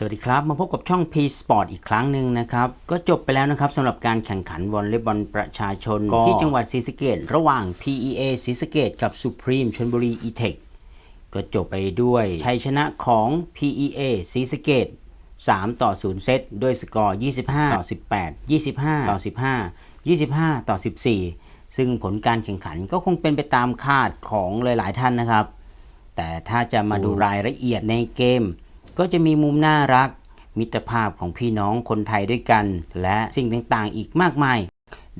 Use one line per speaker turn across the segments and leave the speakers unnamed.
สวัสดีครับ มาพบกับช่อง P Sport อีกครั้งหนึ่งนะครับ ก็จบไปแล้วนะครับสำหรับการแข่งขันวอลเลย์บอลประชาชน ที่จังหวัดศรีสะเกดระหว่าง PEA ศรีสะเกดกับ Supreme ชลบุรี e-tech ก็จบไปด้วยชัยชนะของ PEA ศรีสะเกด3 ต่อ 0 เซตด้วยสกอร์ 25 ต่อ 18 25 ต่อ 15 25 ต่อ 14 ซึ่งผลการแข่งขันก็คงเป็นไปตามคาดของหลาย ๆ ท่านนะครับ แต่ถ้าจะมาดูรายละเอียดในเกม ก็จะมีมุมน่ารัก มิตรภาพของพี่น้องคนไทยด้วยกัน และสิ่งต่างๆ อีกมากมาย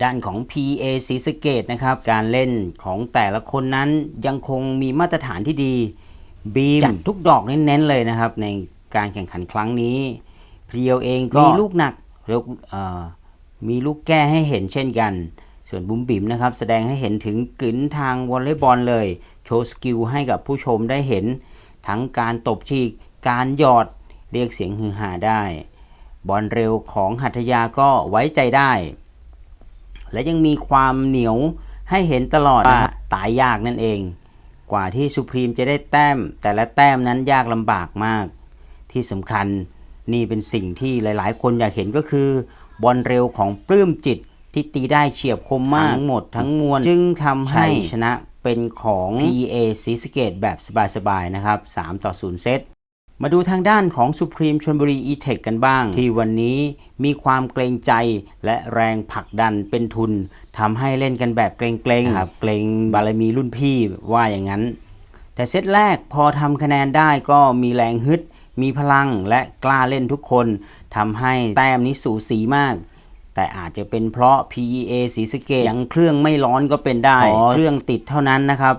ด้านของ PA ศรีสะเกตนะครับ การเล่นของแต่ละคนนั้นยังคงมีมาตรฐานที่ดี บีมจัดทุกดอกเน้นๆเลยนะครับ ในการแข่งขันครั้งนี้เพรียวเองก็มีลูกหนักลูกเอ่อมีลูกแก้ให้เห็นเช่นกัน ส่วนบุ๋มบิ๋มนะครับ แสดงให้เห็นถึงกึ๋นทางวอลเลย์บอลเลย โชว์สกิลให้กับผู้ชมได้เห็น ทั้งการตบฉีก การหยอดเรียกเสียงฮือฮาได้ บอลเร็วของหัตถยาก็ไว้ใจได้ และยังมีความเหนียวให้เห็นตลอดว่าตายยากนั่นเอง กว่าที่สุพรีมจะได้แต้ม แต่ละแต้มนั้นยากลำบากมาก ที่สำคัญนี่เป็นสิ่งที่หลาย ๆ คนอยากเห็นก็คือบอลเร็วของปลื้มจิตที่ตีได้เฉียบคมมากทั้งหมดทั้งมวลจึงทำให้ชนะเป็นของ PA ศรีสะเกตแบบสบาย ๆ นะครับ 3 ต่อ 0 เซต มาดูทางด้านของ Supreme ชลบุรี e-tech กันบ้าง ที่วันนี้มีความเกรงใจและแรงผลักดันเป็นทุนทำให้เล่นกันแบบเกรงๆครับเกรงบารมีรุ่นพี่ว่าอย่างนั้น แต่เซตแรกพอทำคะแนนได้ก็มีแรงฮึด มีพลังและกล้าเล่นทุกคนทำให้แต้มนี้สูสีมาก แต่อาจจะเป็นเพราะ PEA ศรีสะเกดยังเครื่องไม่ร้อนก็เป็นได้เครื่องติดเท่านั้นนะครับ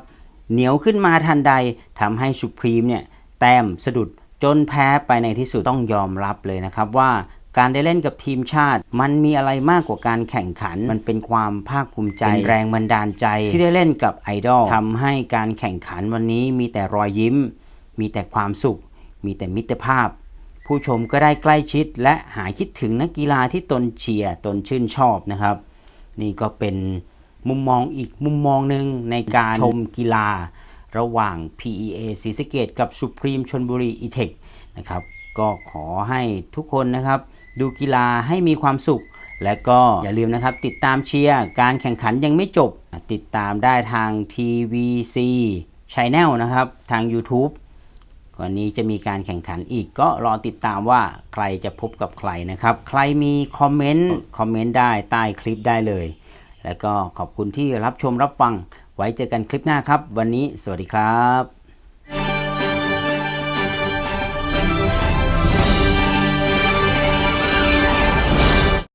เหนียวขึ้นมาทันใดทำให้ Supreme เนี่ยแต้มสะดุด จนแพ้ไปในที่สุดต้องยอมรับเลยนะครับว่าการได้เล่นกับทีมชาติ มันมีอะไรมากกว่าการแข่งขัน มันเป็นความภาคภูมิใจแรงบันดาลใจ ที่ได้เล่นกับไอดอลทำให้การแข่งขันวันนี้มีแต่รอยยิ้ม มีแต่ความสุข มีแต่มิตรภาพ ผู้ชมก็ได้ใกล้ชิด และหายคิดถึงนักกีฬาที่ตนเชียร์ตนชื่นชอบนะครับ นี่ก็เป็นมุมมองอีกมุมมองหนึ่งในการชมกีฬา ระหว่าง PEA ศรีสะเกดกับ Supreme ชนบุรี e-tech นะครับก็ขอให้ทุกคนนะครับดูกีฬาให้มีความสุข และก็อย่าลืมนะครับติดตามเชียร์การแข่งขันยังไม่จบ ติดตามได้ทาง TVC Channel นะครับทาง YouTube วันนี้จะมีการแข่งขันอีกก็รอติดตามว่าใครจะพบกับใครนะครับ ใครมีคอมเมนต์คอมเมนต์ได้ใต้คลิปได้เลย แล้วก็ขอบคุณที่รับชมรับฟัง ไว้เจอกันคลิปหน้าครับ วันนี้สวัสดีครับ